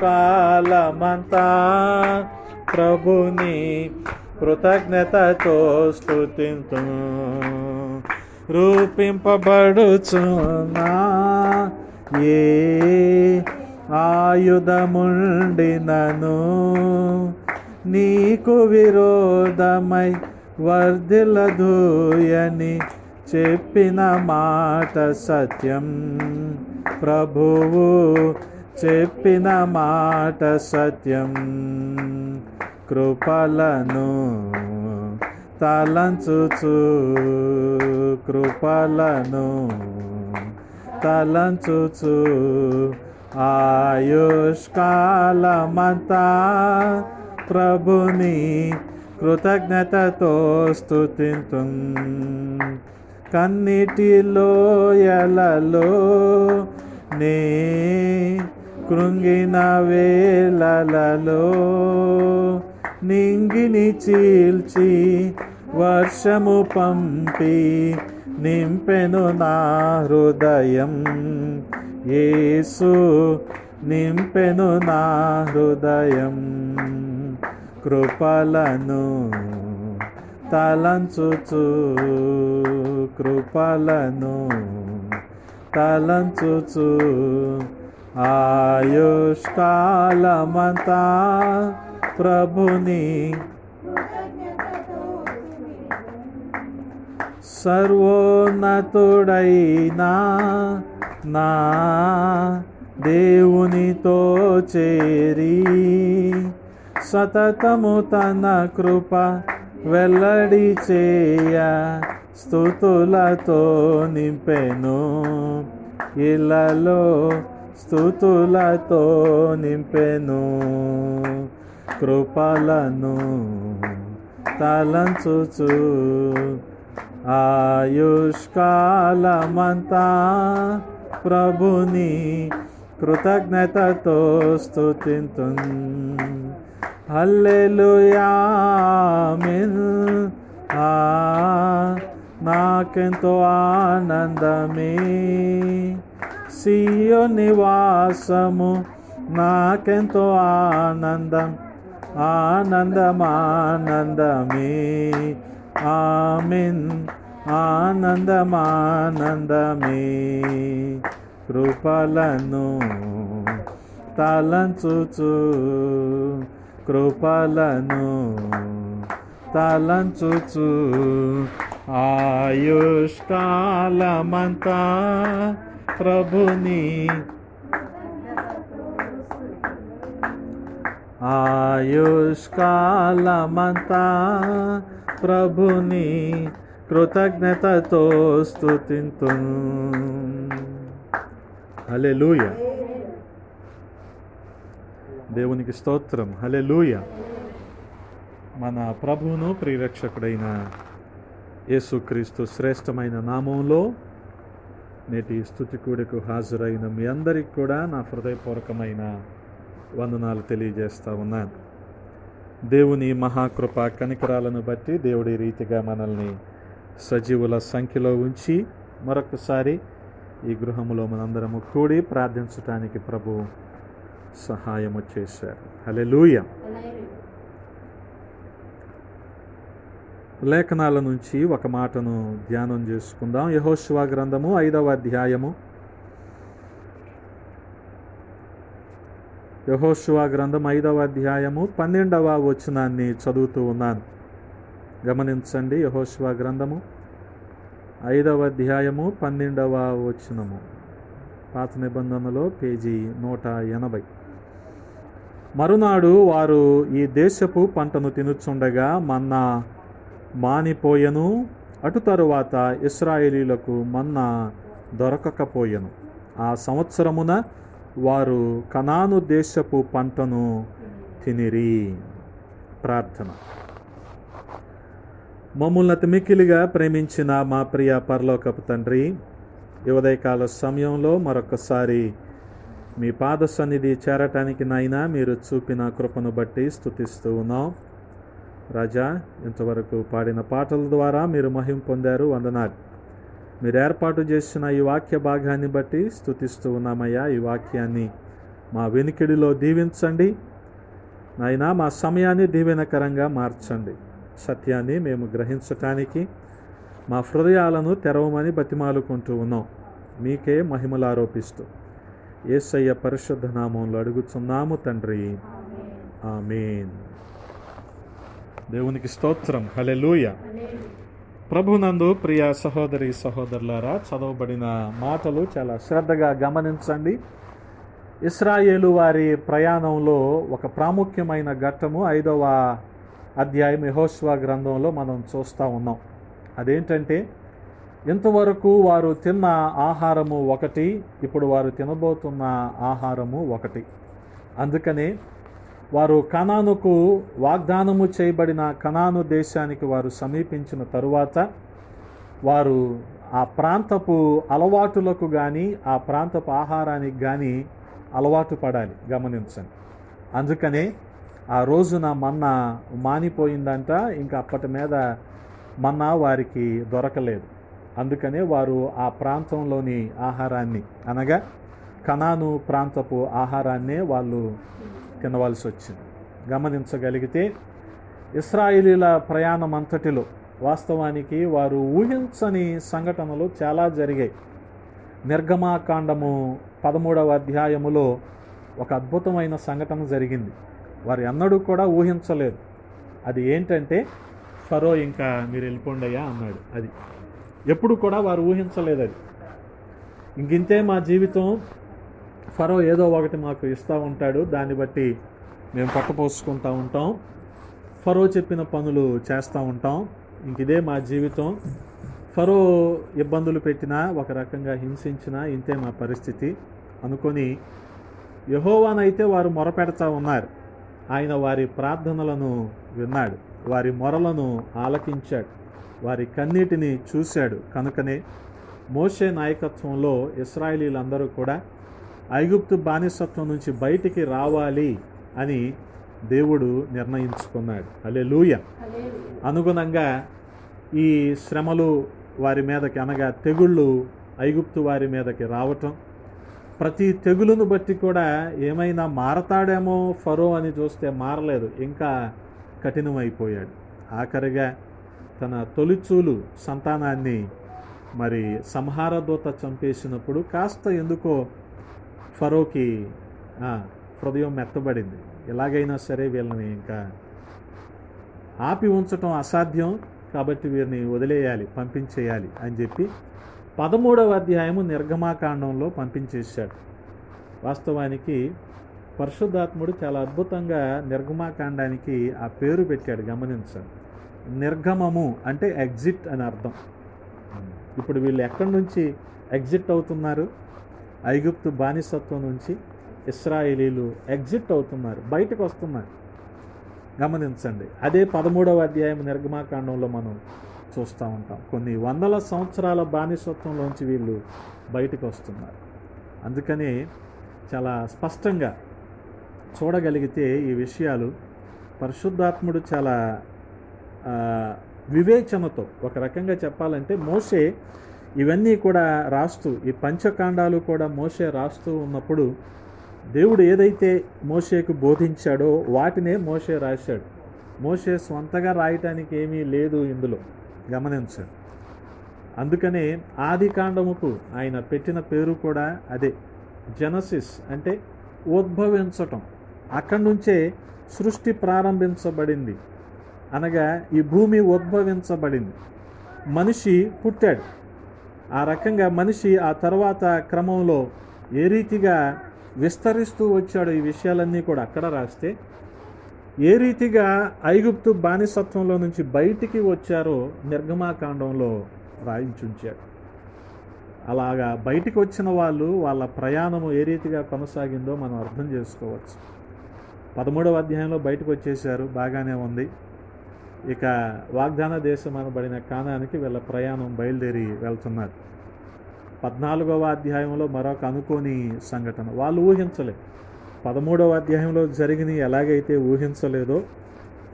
కాలమంతా ప్రభుని కృతజ్ఞతతో స్థుతింతు రూపింపబడుచున్నా ఏ ఆయుధముండినను నీకు విరోధమై వర్ధిలధూయని చెప్పిన మాట సత్యం. ప్రభువు చెప్పిన మాట సత్యం. కృపలను తలంచుచు కృపలను తలంచుచు ఆయుష్కాలమంతా ప్రభుని కృతజ్ఞతతో స్థుతింతు కన్నిటిలో ఎలలో నే కృంగిన వేళలలో నింగిని చీల్చి వర్షము పంపి నింపెను నా హృదయం. యేసు నింపెను నా హృదయం. కృపలను తలంచుచు కృపలను తలంచుచు. ఆయుష్కాలమంతా ప్రభుని సర్వోన్నతుడైనా నా దేవునితో చేరి సతతము తన కృప వెల్లడి చేయ స్థుతులతో నింపెను. ఇళ్ళలో స్థుతులతో నింపెను కృపలను తలంచుచు. ఆయుష్కాలమంతా ప్రభుని కృతజ్ఞతతో స్థుతింతు హల్లెలుయామిన్ ఆ నాకెంతో ఆనందమే. సియో నివాసము. నాకెంతో ఆనందం ఆనందమానందమే. ఆమెన్ ఆనందమానందమే. కృపలను తలంచుచు కృపలను తలంచుచు. ఆయుష్కాలమంతా ప్రభుని. ఆయుష్కాలమంతా ప్రభుని కృతజ్ఞతతో స్థుతింతు హలెలూయ దేవునికి స్తోత్రం. హలే లూయ మన ప్రభువును ప్రియరక్షకుడైన యేసుక్రీస్తు శ్రేష్టమైన నామంలో నేటి స్థుతి కూడికు హాజరైన మీ అందరికి కూడా నా హృదయపూర్వకమైన వందనాలు తెలియజేస్తా ఉన్నాను. దేవుని మహాకృప కనికరాలను బట్టి దేవుడి రీతిగా మనల్ని సజీవుల సంఖ్యలో ఉంచి మరొకసారి ఈ గృహములో మనందరము కూడి ప్రార్థించటానికి ప్రభు సహాయము చేశారు. హలెలూయ లేఖనాల నుంచి ఒక మాటను ధ్యానం చేసుకుందాం. యహోశివ గ్రంథము ఐదవ అధ్యాయము. యహోశివ గ్రంథం ఐదవ అధ్యాయము పన్నెండవ వచనాన్ని చదువుతూ ఉన్నాను. గమనించండి యహోశివ గ్రంథము ఐదవ అధ్యాయము పన్నెండవ వచనము. పాత నిబంధనలో పేజీ నూట ఎనభై. మరునాడు వారు ఈ దేశపు పంటను తినుచుండగా మన్నా మానిపోయెను. అటు తరువాత ఇస్రాయేలీలకు మన్నా దొరకకపోయెను. ఆ సంవత్సరమున వారు కనాను దేశపు పంటను తినిరి. ప్రార్థన. మమ్మల్ని అతి మిక్కిలిగా ప్రేమించిన మా ప్రియ పరలోకపు తండ్రి యువదయకాల ఉదయకాల సమయంలో మరొకసారి మీ పాద సన్నిధి చేరటానికి నైనా మీరు చూపిన కృపను బట్టి స్థుతిస్తూ ఉన్నాం. రాజా ఇంతవరకు పాడిన పాటల ద్వారా మీరు మహిం పొందారు. వందనాలు. మీరు ఏర్పాటు చేసిన ఈ వాక్య భాగాన్ని బట్టి స్థుతిస్తూ ఉన్నామయ్యా ఈ వాక్యాన్ని. మా వెనుకిడిలో దీవించండి. నాయన మా సమయాన్ని దీవెనకరంగా మార్చండి. సత్యాన్ని మేము గ్రహించటానికి మా హృదయాలను తెరవమని బతిమాలుకుంటూ ఉన్నాం. మీకే మహిమలు ఆరోపిస్తూ ఏసయ్య పరిశుద్ధ నామంలో అడుగుచున్నాము తండ్రి. ఆమెన్. దేవునికి స్తోత్రం. హలెలూయ ప్రభునందు ప్రియ సహోదరి సహోదరులారా చదవబడిన మాటలు చాలా శ్రద్ధగా గమనించండి. ఇస్రాయేలు వారి ప్రయాణంలో ఒక ప్రాముఖ్యమైన ఘట్టము ఐదవ అధ్యాయం యహోస్వ గ్రంథంలో మనం చూస్తూ ఉన్నాం. అదేంటంటే ఇంతవరకు వారు తిన్న ఆహారము ఒకటి ఇప్పుడు వారు తినబోతున్న ఆహారము ఒకటి. అందుకనే వారు కనానుకు వాగ్దానము చేయబడిన కణాను దేశానికి వారు సమీపించిన తరువాత వారు ఆ ప్రాంతపు అలవాటులకు కానీ ఆ ప్రాంతపు ఆహారానికి కానీ అలవాటు పడాలి. గమనించండి. అందుకనే ఆ రోజున మన్నా మానిపోయిందంట ఇంకా అప్పటి మీద మన్నా వారికి దొరకలేదు. అందుకనే వారు ఆ ప్రాంతంలోని ఆహారాన్ని అనగా కనాను ప్రాంతపు ఆహారాన్నే వాళ్ళు తినవలసి వచ్చింది గమనించగలిగితే ఇస్రాయిలీల ప్రయాణం అంతటిలో వాస్తవానికి వారు ఊహించని సంఘటనలు చాలా జరిగాయి. నిర్గమాకాండము పదమూడవ అధ్యాయములో ఒక అద్భుతమైన సంఘటన జరిగింది. వారు ఎన్నడూ కూడా ఊహించలేదు. అది ఏంటంటే ఫరో ఇంకా మీరు వెళ్ళిపోండి అయ్యా అన్నాడు. అది ఎప్పుడు కూడా వారు ఊహించలేదు అది. ఇంకింతే మా జీవితం ఫరో ఏదో ఒకటి మాకు ఇస్తూ ఉంటాడు. దాన్ని బట్టి మేము పట్టపోసుకుంటూ ఉంటాం. ఫరో చెప్పిన పనులు చేస్తూ ఉంటాం. ఇంక ఇదే మా జీవితం. ఫరో ఇబ్బందులు పెట్టినా ఒక రకంగా హింసించినా ఇంతే మా పరిస్థితి. అనుకొని యహోవానైతే వారు మొరపెడతా ఉన్నారు. ఆయన వారి ప్రార్థనలను విన్నాడు. వారి మొరలను ఆలకించాడు. వారి కన్నీటిని చూశాడు. కనుకనే మోషే నాయకత్వంలో ఇస్రాయలీలందరూ కూడా ఐగుప్తు బానిసత్వం నుంచి బయటికి రావాలి అని దేవుడు నిర్ణయించుకున్నాడు. అలే లూయ అనుగుణంగా ఈ శ్రమలు వారి మీదకి అనగా తెగుళ్ళు ఐగుప్తు వారి మీదకి రావటం ప్రతి తెగులును బట్టి కూడా ఏమైనా మారతాడేమో ఫరో అని చూస్తే మారలేదు ఇంకా కఠినమైపోయాడు. ఆఖరిగా తన తొలిచూలు సంతానాన్ని మరి సంహారదూత చంపేసినప్పుడు కాస్త ఎందుకో ఫరోకి హృదయం మెత్తబడింది. ఎలాగైనా సరే వీళ్ళని ఇంకా ఆపి ఉంచటం అసాధ్యం కాబట్టి వీరిని వదిలేయాలి పంపించేయాలి అని చెప్పి పదమూడవ అధ్యాయము నిర్గమాకాండంలో పంపించేశాడు. వాస్తవానికి పరిశుద్ధాత్ముడు చాలా అద్భుతంగా నిర్గమాకాండానికి ఆ పేరు పెట్టాడు గమనించండి. నిర్గమము అంటే ఎగ్జిట్ అని అర్థం. ఇప్పుడు వీళ్ళు ఎక్కడి నుంచి ఎగ్జిట్ అవుతున్నారు? ఐగుప్తు బానిసత్వం నుంచి ఇస్రాయేలీలు ఎగ్జిట్ అవుతున్నారు బయటకు వస్తున్నారు. గమనించండి అదే పదమూడవ అధ్యాయం నిర్గమాకాండంలో మనం చూస్తూ ఉంటాం. కొన్ని వందల సంవత్సరాల బానిసత్వంలోంచి వీళ్ళు బయటకు వస్తున్నారు. అందుకని చాలా స్పష్టంగా చూడగలిగితే ఈ విషయాలు పరిశుద్ధాత్ముడు చాలా వివేచనతో ఒక రకంగా చెప్పాలంటే మోసే ఇవన్నీ కూడా రాస్తూ ఈ పంచకాండాలు కూడా మోసే రాస్తూ ఉన్నప్పుడు దేవుడు ఏదైతే మోషేకు బోధించాడో వాటినే మోషే రాశాడు. మోషే స్వంతగా రాయటానికి ఏమీ లేదు ఇందులో. గమనించండి. అందుకనే ఆది కాండముకు ఆయన పెట్టిన పేరు కూడా అదే. జనసిస్ అంటే ఉద్భవించటం. అక్కడి నుంచే సృష్టి ప్రారంభించబడింది. అనగా ఈ భూమి ఉద్భవించబడింది. మనిషి పుట్టాడు. ఆ రకంగా మనిషి ఆ తర్వాత క్రమంలో ఏ రీతిగా విస్తరిస్తూ వచ్చాడు ఈ విషయాలన్నీ కూడా అక్కడ రాస్తే ఏ రీతిగా ఐగుప్తు బానిసత్వంలో నుంచి బయటికి వచ్చారో నిర్గమాకాండంలో రాయించుంచాడు. అలాగా బయటికి వచ్చిన వాళ్ళు వాళ్ళ ప్రయాణము ఏ రీతిగా కొనసాగిందో మనం అర్థం చేసుకోవచ్చు. పదమూడవ అధ్యాయంలో బయటకు వచ్చేసారు బాగానే ఉంది. ఇక వాగ్దాన దేశం అనబడిన కానానికి వీళ్ళ ప్రయాణం బయలుదేరి వెళ్తున్నారు. పద్నాలుగవ అధ్యాయంలో మరొక అనుకోని సంఘటన. వాళ్ళు ఊహించలేదు పదమూడవ అధ్యాయంలో జరిగినవి ఎలాగైతే ఊహించలేదో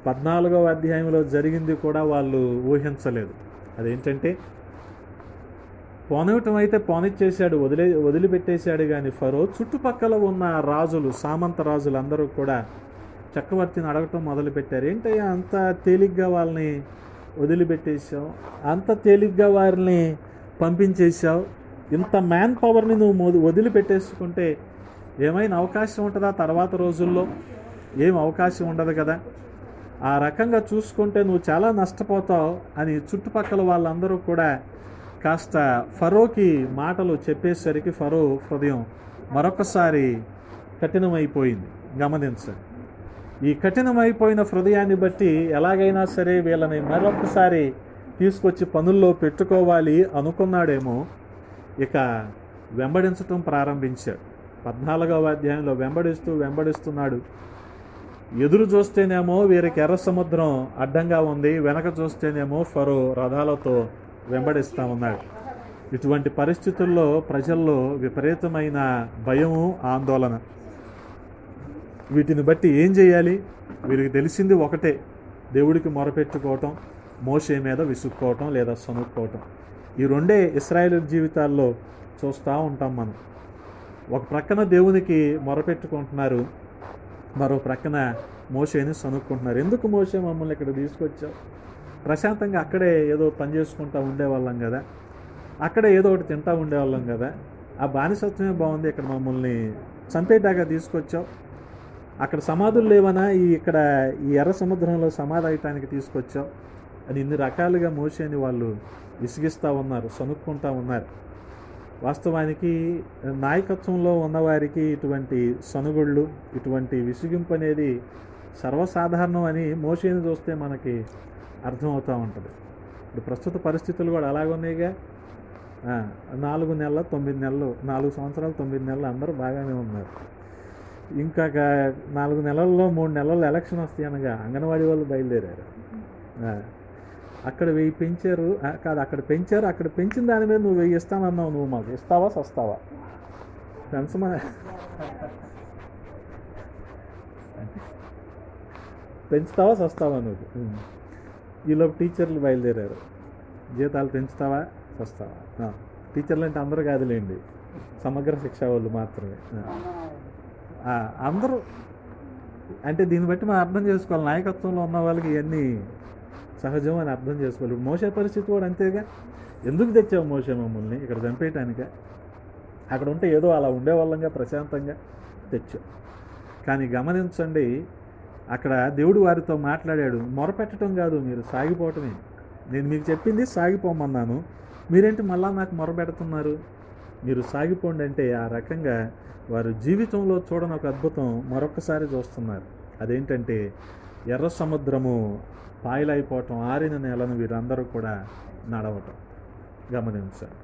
పద్నాలుగవ అధ్యాయంలో జరిగింది కూడా వాళ్ళు ఊహించలేదు. అదేంటంటే పోనివ్వటం అయితే పోనిచ్చేశాడు వదిలే వదిలిపెట్టేశాడు కానీ ఫరో చుట్టుపక్కల ఉన్న రాజులు సామంత రాజులు అందరూ కూడా చక్రవర్తిని అడగటం మొదలుపెట్టారు. ఏంటయ్యా అంత తేలిగ్గా వాళ్ళని వదిలిపెట్టేశావు? అంత తేలిగ్గా వారిని పంపించేశావు? ఇంత మ్యాన్ పవర్ని నువ్వు మొద- వదిలిపెట్టేసుకుంటే ఏమైనా అవకాశం ఉంటుందా తర్వాత రోజుల్లో? ఏం అవకాశం ఉండదు కదా. ఆ రకంగా చూసుకుంటే నువ్వు చాలా నష్టపోతావు అని చుట్టుపక్కల వాళ్ళందరూ కూడా కాస్త ఫరోకి మాటలు చెప్పేసరికి ఫరో హృదయం మరొకసారి కఠినమైపోయింది. గమనించండి. ఈ కఠినమైపోయిన హృదయాన్ని బట్టి ఎలాగైనా సరే వీళ్ళని మరొకసారి తీసుకొచ్చి పనుల్లో పెట్టుకోవాలి అనుకున్నాడేమో. ఇక వెంబడించటం ప్రారంభించాడు. పద్నాలుగవ అధ్యాయంలో వెంబడిస్తూ వెంబడిస్తున్నాడు. ఎదురు చూస్తేనేమో వీరికి ఎర్ర సముద్రం అడ్డంగా ఉంది. వెనక చూస్తేనేమో ఫరో రథాలతో వెంబడిస్తూ ఉన్నాడు. ఇటువంటి పరిస్థితుల్లో ప్రజల్లో విపరీతమైన భయము ఆందోళన. వీటిని బట్టి ఏం చేయాలి? వీరికి తెలిసింది ఒకటే దేవుడికి మొరపెట్టుకోవటం మోసే మీద విసుక్కోవటం లేదా సనుక్కోవటం ఈ రెండే ఇస్రాయేల్ జీవితాల్లో చూస్తూ ఉంటాం మనం. ఒక ప్రక్కన దేవునికి మొరపెట్టుకుంటున్నారు మరో ప్రక్కన మోసేని సనుక్కుంటున్నారు ఎందుకు మోసే మమ్మల్ని ఇక్కడ తీసుకొచ్చావు? ప్రశాంతంగా అక్కడే ఏదో పని చేసుకుంటూ ఉండేవాళ్ళం కదా. అక్కడే ఏదో ఒకటి తింటూ ఉండేవాళ్ళం కదా. ఆ బానిసత్వమే బాగుంది ఇక్కడ మమ్మల్ని చంపేటాగా తీసుకొచ్చావు. అక్కడ సమాధులు లేవనా? ఈ ఇక్కడ ఈ ఎర్ర సముద్రంలో సమాధి అయ్యటానికి తీసుకొచ్చావు. అని ఇన్ని రకాలుగా మోసేని వాళ్ళు విసిగిస్తూ ఉన్నారు సనుక్కుంటూ ఉన్నారు. వాస్తవానికి నాయకత్వంలో ఉన్నవారికి ఇటువంటి సనుగుళ్ళు ఇటువంటి విసిగింపు అనేది సర్వసాధారణం అని మోసేని చూస్తే మనకి అర్థమవుతూ ఉంటుంది. ఇప్పుడు ప్రస్తుత పరిస్థితులు కూడా అలాగున్నాయిగా నాలుగు నెలల తొమ్మిది నెలలు నాలుగు సంవత్సరాలు తొమ్మిది నెలలు అందరూ బాగానే ఉన్నారు. ఇంకా నాలుగు నెలల్లో మూడు నెలల్లో ఎలక్షన్ వస్తాయి అనగా అంగన్వాడీ వాళ్ళు బయలుదేరారు. అక్కడ వెయ్యి పెంచారు. కాదు అక్కడ పెంచారు. అక్కడ పెంచిన దాని మీద నువ్వు వెయ్యి ఇస్తానన్నావు నువ్వు మాకు. ఇస్తావా సస్తావా? పెంచమా పెంచుతావా సస్తావా నువ్వు? ఈలోపు టీచర్లు బయలుదేరారు. జీతాలు పెంచుతావా సస్తావా? టీచర్లు అంటే అందరూ కాదులేండి. సమగ్ర శిక్ష వాళ్ళు మాత్రమే. అందరూ అంటే దీన్ని బట్టి మనం అర్థం చేసుకోవాలి. నాయకత్వంలో ఉన్న వాళ్ళకి ఇవన్నీ సహజం అని అర్థం చేసుకోవాలి. ఇప్పుడు మోసే పరిస్థితి కూడా అంతేగా. ఎందుకు తెచ్చావు మోసే మమ్మల్ని? ఇక్కడ చంపేయటానిక? అక్కడ ఉంటే ఏదో అలా ఉండేవాళ్ళంగా ప్రశాంతంగా తెచ్చాం కానీ గమనించండి అక్కడ దేవుడు వారితో మాట్లాడాడు. మొరపెట్టడం కాదు మీరు సాగిపోవటమే. నేను మీకు చెప్పింది సాగిపోమన్నాను. మీరేంటి మళ్ళా నాకు మొరపెడుతున్నారు? మీరు సాగిపోండి అంటే ఆ రకంగా వారు జీవితంలో చూడని ఒక అద్భుతం మరొకసారి చూస్తున్నారు. అదేంటంటే ఎర్ర సముద్రము పాయలైపోవటం ఆరిన నేలను వీరందరూ కూడా నడవటం. గమనించారు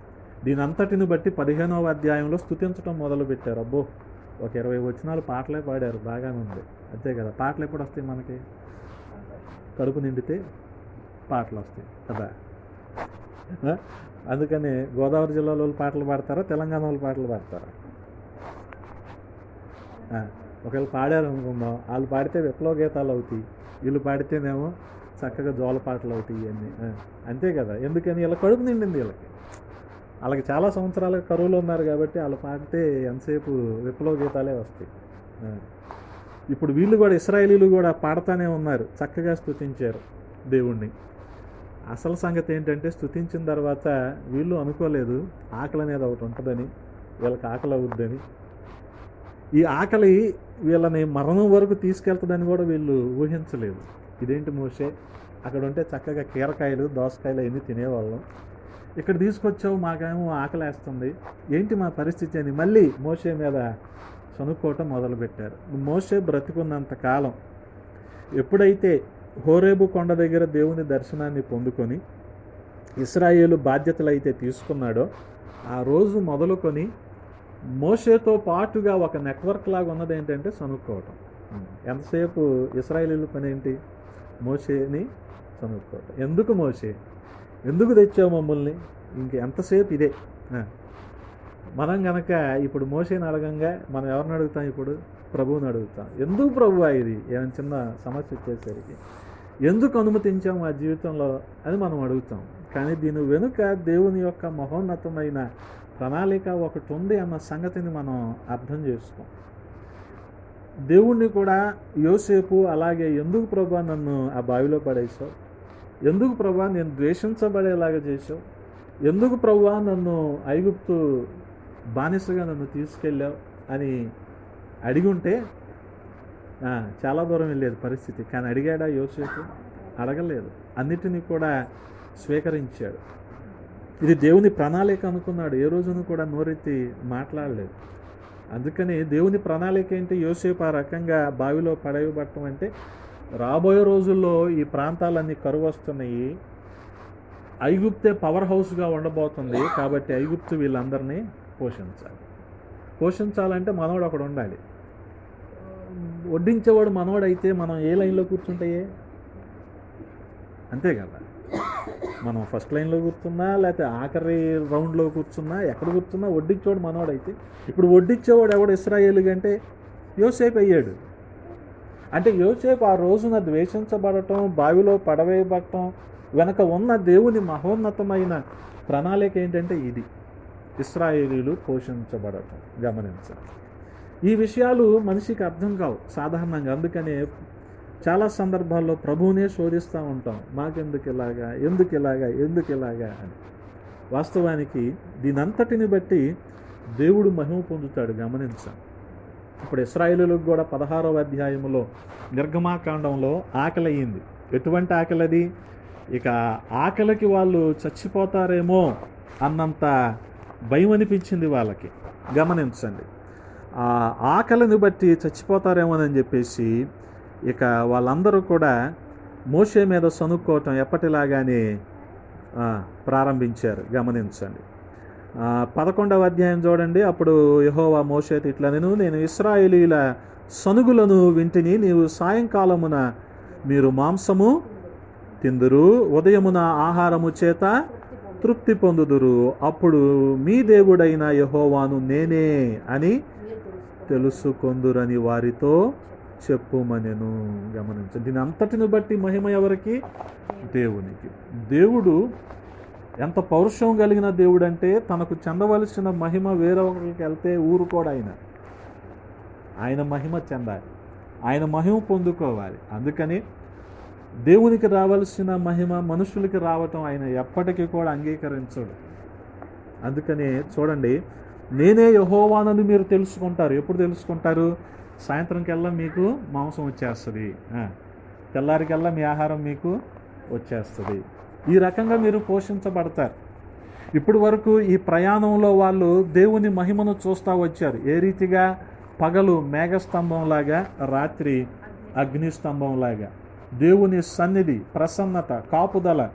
దీని అంతటిని బట్టి పదిహేనవ అధ్యాయంలో స్తుతించడం మొదలుపెట్టారు. అబ్బో ఒక ఇరవై వచనాలు పాటలే పాడారు బాగానే ఉంది. అంతే కదా పాటలు ఎప్పుడు వస్తాయి మనకి? కడుపు నిండితే పాటలు వస్తాయి కదా. అందుకని గోదావరి జిల్లాలో వాళ్ళు పాటలు పాడతారా? తెలంగాణ వాళ్ళు పాటలు పాడతారా? ఒకవేళ పాడారు అనుకుందాం వాళ్ళు పాడితే విప్లవ గీతాలు అవుతాయి. వీళ్ళు పాడితేనేమో చక్కగా జోల పాటలు అవుతాయి ఇవన్నీ. అంతే కదా. ఎందుకని? వీళ్ళ కడుపు నిండింది వీళ్ళకి. వాళ్ళకి చాలా సంవత్సరాలుగా కరువులో ఉన్నారు కాబట్టి వాళ్ళు పాడితే ఎంతసేపు విప్లవ గీతాలే వస్తాయి. ఇప్పుడు వీళ్ళు కూడా ఇస్రాయేలీలు కూడా పాడతానే ఉన్నారు. చక్కగా స్తుతించారు దేవుణ్ణి. అసలు సంగతి ఏంటంటే స్తుతించిన తర్వాత వీళ్ళు అనుకోలేదు. ఆకలి అనేది ఒకటి ఉంటుందని వీళ్ళకి ఆకలి అవుద్దని. ఈ ఆకలి వీళ్ళని మరణం వరకు తీసుకెళ్తుందని కూడా వీళ్ళు ఊహించలేదు. ఇదేంటి మోసే అక్కడ ఉంటే చక్కగా కీరకాయలు దోసకాయలు అవన్నీ తినేవాళ్ళం. ఇక్కడ తీసుకొచ్చావు మాకేమో ఆకలేస్తుంది. ఏంటి మా పరిస్థితి అని మళ్ళీ మోసే మీద సనుక్కోవటం మొదలుపెట్టారు. మోసే బ్రతికున్నంత కాలం ఎప్పుడైతే హోరేబు కొండ దగ్గర దేవుని దర్శనాన్ని పొందుకొని ఇస్రాయేలు బాధ్యతలు అయితే తీసుకున్నాడో ఆ రోజు మొదలుకొని మోషేతో పాటుగా ఒక నెట్వర్క్ లాగా ఉన్నది ఏంటంటే సనుక్కోవటం ఎంతసేపు ఇస్రాయేలీల పని ఏంటి? మోషేని సనుక్కోవటం ఎందుకు మోషే? ఎందుకు తెచ్చావు మమ్మల్ని? ఇంక ఎంతసేపు ఇదే. మనం గనక ఇప్పుడు మోసేని అడగంగా మనం ఎవరిని అడుగుతాం ఇప్పుడు? ప్రభువుని అడుగుతాం. ఎందుకు ప్రభువా ఇది? ఏమైనా చిన్న సమస్య వచ్చేసరికి. ఎందుకు అనుమతించాం ఆ జీవితంలో అని మనం అడుగుతాం. కానీ దీని వెనుక దేవుని యొక్క మహోన్నతమైన ప్రణాళిక ఒకటి ఉంది అన్న సంగతిని మనం అర్థం చేసుకోం. దేవుణ్ణి కూడా యోసేపు అలాగే ఎందుకు ప్రభా నన్ను ఆ బావిలో పడేసావు ఎందుకు ప్రభా నేను ద్వేషించబడేలాగా చేసావు ఎందుకు ప్రభా నన్ను ఐగుప్తు బానిసగా నన్ను తీసుకెళ్ళావు అని అడిగి ఉంటే చాలా దూరం వెళ్ళేది పరిస్థితి. కానీ అడిగాడా యోసేపు? అడగలేదు. అన్నిటినీ కూడా స్వీకరించాడు. ఇది దేవుని ప్రణాళిక అనుకున్నాడు. ఏ రోజును కూడా నోరెత్తి మాట్లాడలేదు. అందుకని దేవుని ప్రణాళిక ఏంటి? యోసేపు ఆ రకంగా బావిలో పడవబట్టడం అంటే రాబోయే రోజుల్లో ఈ ప్రాంతాలన్నీ కరువు వస్తున్నాయి ఐగుప్తే పవర్ హౌస్గా ఉండబోతుంది కాబట్టి ఐగుప్తు వీళ్ళందరినీ పోషించాలి. పోషించాలంటే మనోడు ఒకడు ఉండాలి. వడ్డించేవాడు మనోడు అయితే మనం ఏ లైన్లో కూర్చుంటాయే? అంతే కదా. మనం ఫస్ట్ లైన్లో కూర్చున్నా లేకపోతే ఆఖరి రౌండ్లో కూర్చున్నా ఎక్కడ కూర్చున్నా వడ్డించేవాడు మనవాడైతే. ఇప్పుడు వడ్డించేవాడు ఎవడు? ఇస్రాయేలు అంటే యోసేపు అయ్యాడు. అంటే యోసేపు ఆ రోజున ద్వేషించబడటం బావిలో పడవేయబడటం వెనక ఉన్న దేవుని మహోన్నతమైన ప్రణాళిక ఏంటంటే ఇది. ఇస్రాయేలీలు పోషించబడటం గమనించాలి ఈ విషయాలు మనిషికి అర్థం కావు సాధారణంగా. అందుకనే చాలా సందర్భాల్లో ప్రభువునే శోధిస్తూ ఉంటాం. మాకెందుకు ఇలాగా ఎందుకు ఇలాగా ఎందుకు ఇలాగా అని. వాస్తవానికి దీనంతటిని బట్టి దేవుడు మహిమ పొందుతాడు గమనించాం ఇప్పుడు ఇస్రాయేలులకు కూడా పదహారవ అధ్యాయములో నిర్గమాకాండంలో ఆకలి అయింది. ఎటువంటి ఆకలి అది? ఇక ఆకలికి వాళ్ళు చచ్చిపోతారేమో అన్నంత భయం అనిపించింది వాళ్ళకి. గమనించండి. ఆ ఆకలిని బట్టి చచ్చిపోతారేమోనని చెప్పేసి ఇక వాళ్ళందరూ కూడా మోషే మీద సనుక్కోవటం ఎప్పటిలాగానే ప్రారంభించారు. గమనించండి. పదకొండవ అధ్యాయం చూడండి. అప్పుడు యహోవా మోషేతి ఇట్లా నేను నేను ఇస్రాయేలీల సనుగులను వింటిని నీవు సాయంకాలమున మీరు మాంసము తిందురు ఉదయమున ఆహారము చేత తృప్తి పొందుదురు. అప్పుడు మీ దేవుడైన యహోవాను నేనే అని తెలుసుకొందురని వారితో చెప్పుమనెను. గమనించండి దీని అంతటిని బట్టి మహిమ ఎవరికి? దేవునికి. దేవుడు ఎంత పౌరుషం కలిగిన దేవుడు అంటే తనకు చెందవలసిన మహిమ వేరొకరికి వెళ్తే ఊరుకోడు ఆయన. ఆయన మహిమ చెందాలి. ఆయన మహిమ పొందుకోవాలి. అందుకని దేవునికి రావాల్సిన మహిమ మనుషులకి రావటం ఆయన ఎప్పటికీ కూడా అంగీకరించడు. అందుకని చూడండి నేనే యహోవానని మీరు తెలుసుకుంటారు. ఎప్పుడు తెలుసుకుంటారు? సాయంత్రంకల్లా మీకు మాంసం వచ్చేస్తుంది. తెల్లారికల్లా మీ ఆహారం మీకు వచ్చేస్తుంది. ఈ రకంగా మీరు పోషించబడతారు. ఇప్పుడు వరకు ఈ ప్రయాణంలో వాళ్ళు దేవుని మహిమను చూస్తూ వచ్చారు. ఏ రీతిగా? పగలు మేఘస్తంభంలాగా రాత్రి అగ్నిస్తంభంలాగా. దేవుని సన్నిధి ప్రసన్నత కాపుదల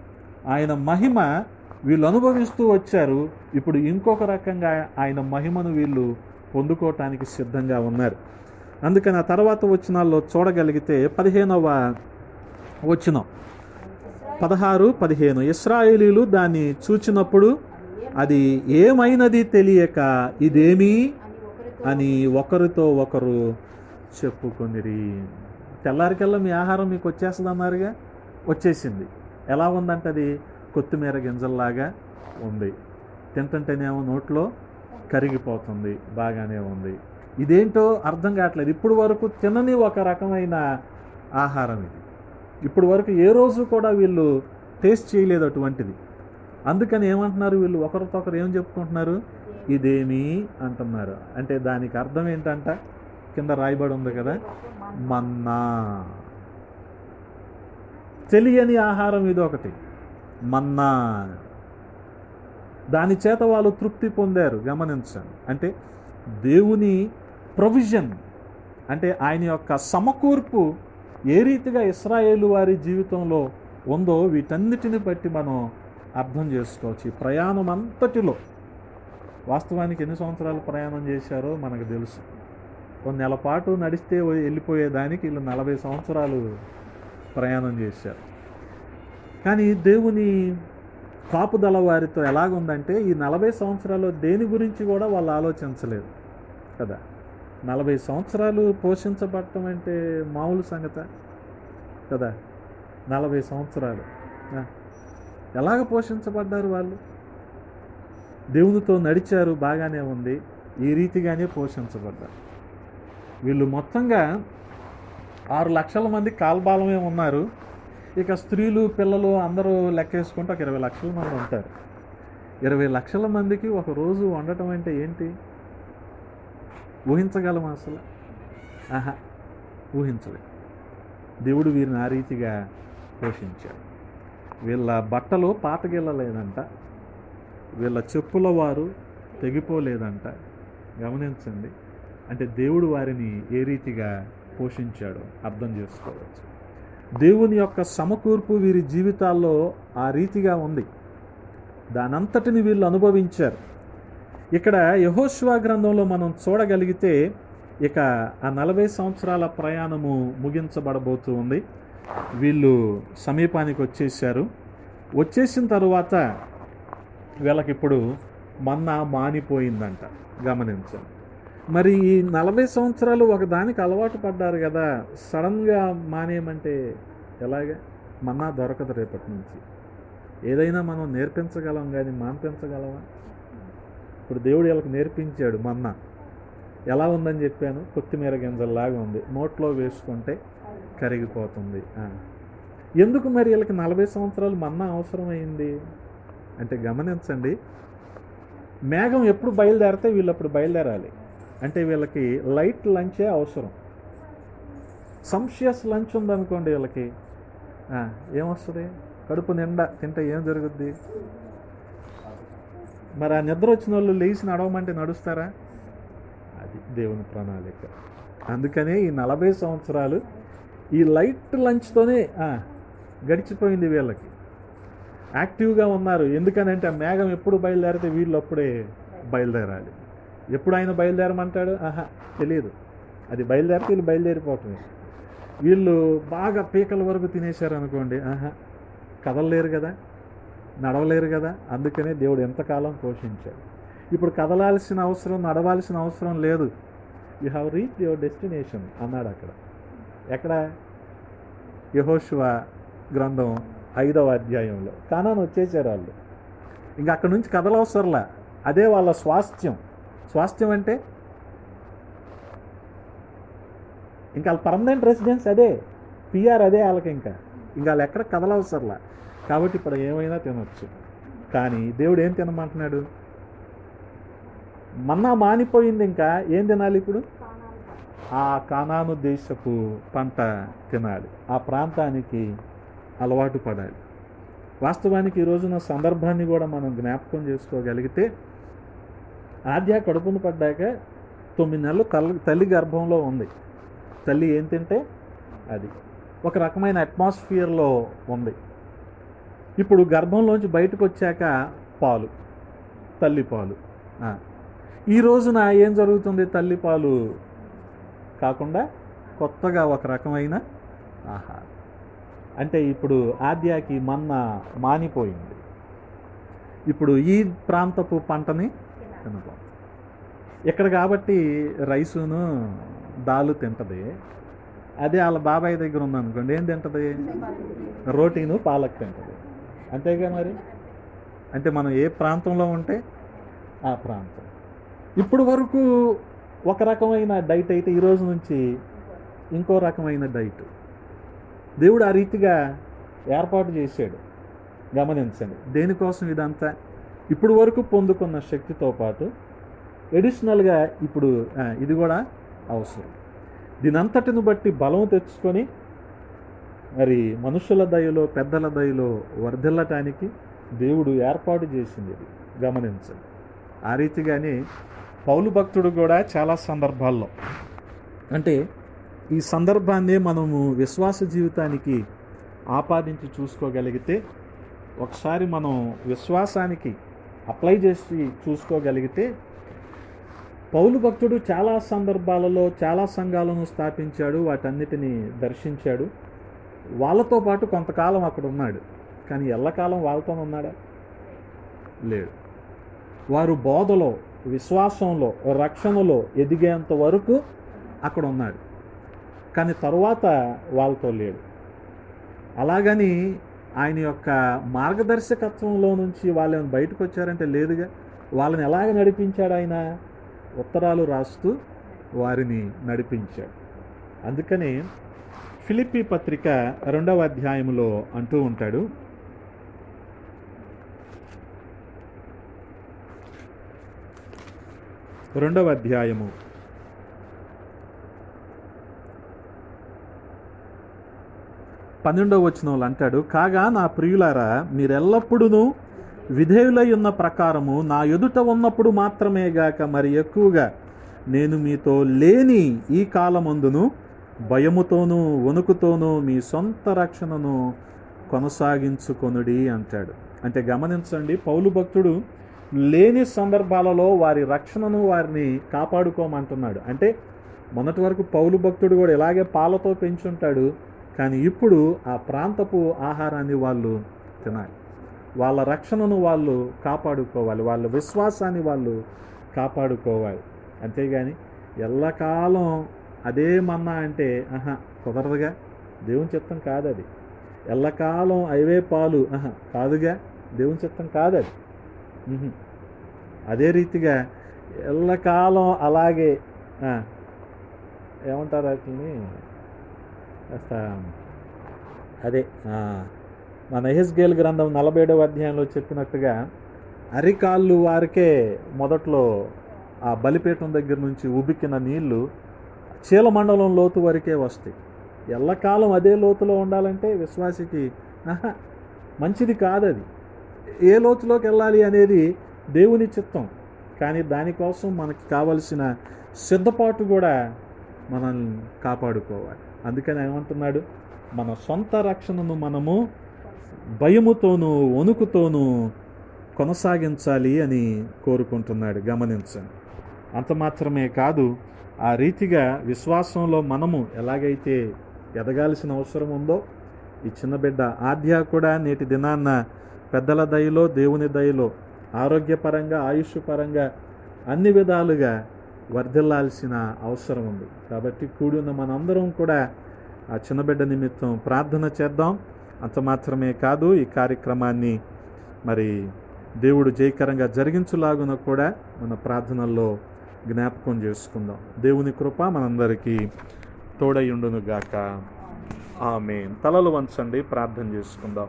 ఆయన మహిమ వీళ్ళు అనుభవిస్తూ వచ్చారు. ఇప్పుడు ఇంకొక రకంగా ఆయన మహిమను వీళ్ళు పొందుకోవటానికి సిద్ధంగా ఉన్నారు. అందుకని ఆ తర్వాత వచనాల్లో చూడగలిగితే పదిహేనవ వచనం. పదహారు పదిహేను. ఇస్రాయేలీలు దాన్ని చూచినప్పుడు అది ఏమైనది తెలియక ఇదేమి అని ఒకరితో ఒకరు చెప్పుకొనిరి. తెల్లారికల్లా మీ ఆహారం మీకు వచ్చేస్తుంది అన్నారుగా వచ్చేసింది. ఎలా ఉందంటే అది? కొత్తిమీర గింజల్లాగా ఉంది. తింటుంటేనేమో నోట్లో కరిగిపోతుంది. బాగానే ఉంది. ఇదేంటో అర్థం కావట్లేదు. ఇప్పుడు వరకు తినని ఒక రకమైన ఆహారం ఇది. ఇప్పుడు వరకు ఏ రోజు కూడా వీళ్ళు టేస్ట్ చేయలేదు అటువంటిది. అందుకని ఏమంటున్నారు వీళ్ళు? ఒకరితో ఒకరు ఏం చెప్పుకుంటున్నారు? ఇదేమి అంటున్నారు. అంటే దానికి అర్థం ఏంటంట? కింద రాయబడి ఉంది కదా? మన్నా. తెలియని ఆహారం ఇది ఒకటి. మన్నా. దాని చేత వాళ్ళు తృప్తి పొందారు గమనించండి. అంటే దేవుని ప్రొవిజన్ అంటే ఆయన యొక్క సమకూర్పు ఏ రీతిగా ఇస్రాయేలు వారి జీవితంలో ఉందో వీటన్నిటిని బట్టి మనం అర్థం చేసుకోవచ్చు. ఈ ప్రయాణం అంతటిలో. వాస్తవానికి ఎన్ని సంవత్సరాలు ప్రయాణం చేశారో మనకు తెలుసు. కొన్ని నెల పాటు నడిస్తే వెళ్ళిపోయేదానికి వీళ్ళు నలభై సంవత్సరాలు ప్రయాణం చేశారు. కానీ దేవుని కాపుదల వారితో ఎలాగుందంటే ఈ నలభై సంవత్సరాలు దేని గురించి కూడా వాళ్ళు ఆలోచించలేదు కదా. నలభై సంవత్సరాలు పోషించబడటం అంటే మామూలు సంగత కదా. నలభై సంవత్సరాలు. ఎలాగ పోషించబడ్డారు వాళ్ళు? దేవునితో నడిచారు బాగానే ఉంది. ఈ రీతిగానే పోషించబడ్డారు. వీళ్ళు మొత్తంగా ఆరు లక్షల మంది కాల్బాలమే ఉన్నారు. ఇక స్త్రీలు పిల్లలు అందరూ లెక్కేసుకుంటే ఒక ఇరవై లక్షల మంది ఉంటారు. ఇరవై లక్షల మందికి ఒక రోజు వండటం అంటే ఏంటి? ఊహించగలం అసలు? ఆహా ఊహించలే. దేవుడు వీరిని ఆ రీతిగా పోషించాడు. వీళ్ళ బట్టలు పాతగిల్లలేదంట. వీళ్ళ చెప్పుల వారు తెగిపోలేదంట. గమనించండి. అంటే దేవుడు వారిని ఏ రీతిగా పోషించాడో అర్థం చేసుకోవచ్చు. దేవుని యొక్క సమకూర్పు వీరి జీవితాల్లో ఆ రీతిగా ఉంది. దానంతటిని వీళ్ళు అనుభవించారు. ఇక్కడ యహోశ్వా గ్రంథంలో మనం చూడగలిగితే ఇక ఆ నలభై సంవత్సరాల ప్రయాణము ముగించబడబోతూ ఉంది. వీళ్ళు సమీపానికి వచ్చేసారు వచ్చేసిన తరువాత వీళ్ళకి ఇప్పుడు మన్నా మానిపోయిందంట. గమనించండి. మరి ఈ నలభై సంవత్సరాలు ఒకదానికి అలవాటు పడ్డారు కదా సడన్గా మానేయమంటే ఎలాగా? మన్నా దొరకదు రేపటి నుంచి. ఏదైనా మనం నేర్పించగలం కానీ మాన్పించగలమా? ఇప్పుడు దేవుడు వీళ్ళకి నేర్పించాడు మన్నా. ఎలా ఉందని చెప్పాను? కొత్తిమీర గింజల్లాగా ఉంది. నోట్లో వేసుకుంటే కరిగిపోతుంది. ఎందుకు మరి వీళ్ళకి నలభై సంవత్సరాలు మన్నా అవసరమైంది? అంటే గమనించండి. మేఘం ఎప్పుడు బయలుదేరితే వీళ్ళు అప్పుడు బయలుదేరాలి. అంటే వీళ్ళకి లైట్ లంచే అవసరం. సంషియస్ లంచ్ ఉందనుకోండి వీళ్ళకి. ఏమొస్తుంది? కడుపు నిండా తింటే ఏం జరుగుద్ది? మరి ఆ నిద్ర వచ్చిన వాళ్ళు లేచి నడవమంటే నడుస్తారా? అది దేవుని ప్రణాళిక. అందుకనే ఈ నలభై సంవత్సరాలు ఈ లైట్ లంచ్తోనే గడిచిపోయింది వీళ్ళకి. యాక్టివ్గా ఉన్నారు. ఎందుకనంటే ఆ మేఘం ఎప్పుడు బయలుదేరితే వీళ్ళు అప్పుడే బయలుదేరాలి. ఎప్పుడు ఆయన బయలుదేరమంటాడు? ఆహా తెలియదు అది బయలుదేరితే వీళ్ళు బయలుదేరిపోతుంది వీళ్ళు బాగా పీకల వరకు తినేశారు అనుకోండి ఆహా కదలలేరు కదా నడవలేరు కదా అందుకనే దేవుడు ఎంతకాలం పోషించాడు. ఇప్పుడు కదలాల్సిన అవసరం నడవాల్సిన అవసరం లేదు. You have reach your destination అన్నాడు అక్కడ. ఎక్కడ? యహోశివ గ్రంథం ఐదవ అధ్యాయంలో. కానాను వచ్చేసారు వాళ్ళు. ఇంకా అక్కడ నుంచి కదలవసరంలా. అదే వాళ్ళ స్వాస్థ్యం. స్వాస్థ్యం అంటే? ఇంకా వాళ్ళ పర్మనెంట్ రెసిడెన్స్ అదే పిఆర్ అదే వాళ్ళకి ఇంకా. ఇంకా వాళ్ళు ఎక్కడ కదలవసరంలా కాబట్టి ఇప్పుడు ఏమైనా తినొచ్చు. కానీ దేవుడు ఏం తినమంటున్నాడు? మన్నా మానిపోయింది ఇంకా. ఏం తినాలి ఇప్పుడు? ఆ కానాను దేశపు పంట తినాలి. ఆ ప్రాంతానికి అలవాటు పడాలి. వాస్తవానికి ఈ రోజున సందర్భాన్ని కూడా మనం జ్ఞాపకం చేసుకోగలిగితే ఆద్య కడుపును పడ్డాక తొమ్మిది నెలలు తల్లి తల్లి గర్భంలో ఉంది. తల్లి ఏం తింటే? అది. ఒక రకమైన అట్మాస్ఫియర్లో ఉంది. ఇప్పుడు గర్భంలోంచి బయటకు వచ్చాక పాలు. తల్లి పాలు. ఈ రోజున ఏం జరుగుతుంది? తల్లి పాలు కాకుండా కొత్తగా ఒక రకమైన ఆహారం. అంటే ఇప్పుడు ఆద్యాకి మన్న మానిపోయింది. ఇప్పుడు ఈ ప్రాంతపు పంటని తినబో ఇక్కడ కాబట్టి రైసును దాలు తింటది. అదే వాళ్ళ బాబాయ్ దగ్గర ఉందనుకోండి ఏం తింటది? రోటీను పాలక్ తింటది. అంతేగా మరి? అంటే మనం ఏ ప్రాంతంలో ఉంటే ఆ ప్రాంతం. ఇప్పుడు వరకు ఒక రకమైన డైట్ అయితే ఈరోజు నుంచి ఇంకో రకమైన డైట్. దేవుడు ఆ రీతిగా ఏర్పాటు చేశాడు. గమనించండి. దేనికోసం ఇదంతా? ఇప్పుడు వరకు పొందుకున్న శక్తితో పాటు ఎడిషనల్గా ఇప్పుడు ఇది కూడా అవసరం. దీనంతటిని బట్టి బలం తెచ్చుకొని మరి మనుషుల దయలో పెద్దల దయలో వర్ధిల్లటానికి దేవుడు ఏర్పాటు చేసింది. ఇది గమనించండి. ఆ రీతిగానే పౌలు భక్తుడు కూడా చాలా సందర్భాల్లో అంటే ఈ సందర్భాన్ని మనము విశ్వాస జీవితానికి ఆపాదించి చూసుకోగలిగితే ఒకసారి మనం విశ్వాసానికి అప్లై చేసి చూసుకోగలిగితే పౌలు భక్తుడు చాలా సందర్భాలలో చాలా సంఘాలను స్థాపించాడు వాటన్నిటిని దర్శించాడు. వాళ్ళతో పాటు కొంతకాలం అక్కడ ఉన్నాడు. కానీ ఎల్లకాలం వాళ్ళతో ఉన్నాడా? లేడు. వారు బోధలో విశ్వాసంలో రక్షణలో ఎదిగేంత వరకు అక్కడ ఉన్నాడు. కానీ తరువాత వాళ్ళతో లేడు. అలాగని ఆయన యొక్క మార్గదర్శకత్వంలో నుంచి వాళ్ళని బయటకు వచ్చారంటే లేదుగా. వాళ్ళని ఎలాగ నడిపించాడు ఆయన? ఉత్తరాలు రాస్తూ వారిని నడిపించాడు. అందుకని ఫిలిపి పత్రిక రెండవ అధ్యాయంలో అంటూ ఉంటాడు. రెండవ అధ్యాయము. పన్నెండవ వచనంలో అంటాడు కాగా నా ప్రియులారా మీరెల్లప్పుడూ విధేయులై ఉన్న ప్రకారము నా ఎదుట ఉన్నప్పుడు మాత్రమే గాక మరి ఎక్కువగా నేను మీతో లేని ఈ కాలమందును భయముతోనూ వణుకుతోనూ మీ సొంత రక్షణను కొనసాగించుకొనుడి అంటాడు. అంటే గమనించండి పౌలు భక్తుడు లేని సందర్భాలలో వారి రక్షణను వారిని కాపాడుకోమంటున్నాడు. అంటే మొన్నటి వరకు పౌలు భక్తుడు కూడా ఇలాగే పాలతో పెంచుంటాడు. కానీ ఇప్పుడు ఆ ప్రాంతపు ఆహారాన్ని వాళ్ళు తినాలి. వాళ్ళ రక్షణను వాళ్ళు కాపాడుకోవాలి. వాళ్ళ విశ్వాసాన్ని వాళ్ళు కాపాడుకోవాలి. అంతేగాని ఎల్లకాలం అదే మన్నా అంటే ఆహా కుదరదుగా. దేవుని చిత్తం కాదు అది ఎల్లకాలం అవే పాలు. ఆహా కాదుగా. దేవుని చిత్తం కాదు అది అదే రీతిగా ఎల్లకాలం అలాగే ఏమంటారు వాటిని? అదే మన ఎహెస్గేల్ గ్రంథం నలభై ఏడవ అధ్యాయంలో చెప్పినట్టుగా అరికాళ్ళు వారికే మొదట్లో ఆ బలిపీఠం దగ్గర నుంచి ఉబికిన నీళ్ళు చీలమండలం లోతు వరకే వస్తాయి. ఎల్లకాలం అదే లోతులో ఉండాలంటే విశ్వాసికి మంచిది కాదది. ఏ లోతులోకి వెళ్ళాలి అనేది దేవుని చిత్తం. కానీ దానికోసం మనకి కావలసిన సిద్ధపాటు కూడా మనల్ని కాపాడుకోవాలి. అందుకని ఏమంటున్నాడు? మన సొంత రక్షణను మనము భయముతోనూ వణుకుతోనూ కొనసాగించాలి అని కోరుకుంటున్నాడు. గమనించండి. అంత మాత్రమే కాదు ఆ రీతిగా విశ్వాసంలో మనము ఎలాగైతే ఎదగాల్సిన అవసరం ఉందో ఈ చిన్న బిడ్డ ఆద్య కూడా నేటి దినాన్న పెద్దల దయలో దేవుని దయలో ఆరోగ్యపరంగా ఆయుష్ పరంగా అన్ని విధాలుగా వర్ధిల్లాల్సిన అవసరం ఉంది. కాబట్టి కూడి ఉన్న మనందరం కూడా ఆ చిన్నబిడ్డ నిమిత్తం ప్రార్థన చేద్దాం. అంత మాత్రమే కాదు ఈ కార్యక్రమాన్ని మరి దేవుడు జయకరంగా జరిగించులాగున కూడా మన ప్రార్థనల్లో జ్ఞాపకం చేసుకుందాం. దేవుని కృప మనందరికీ తోడయుండునుగాక ఆమె తలలు వంచండి ప్రార్థన చేసుకుందాం.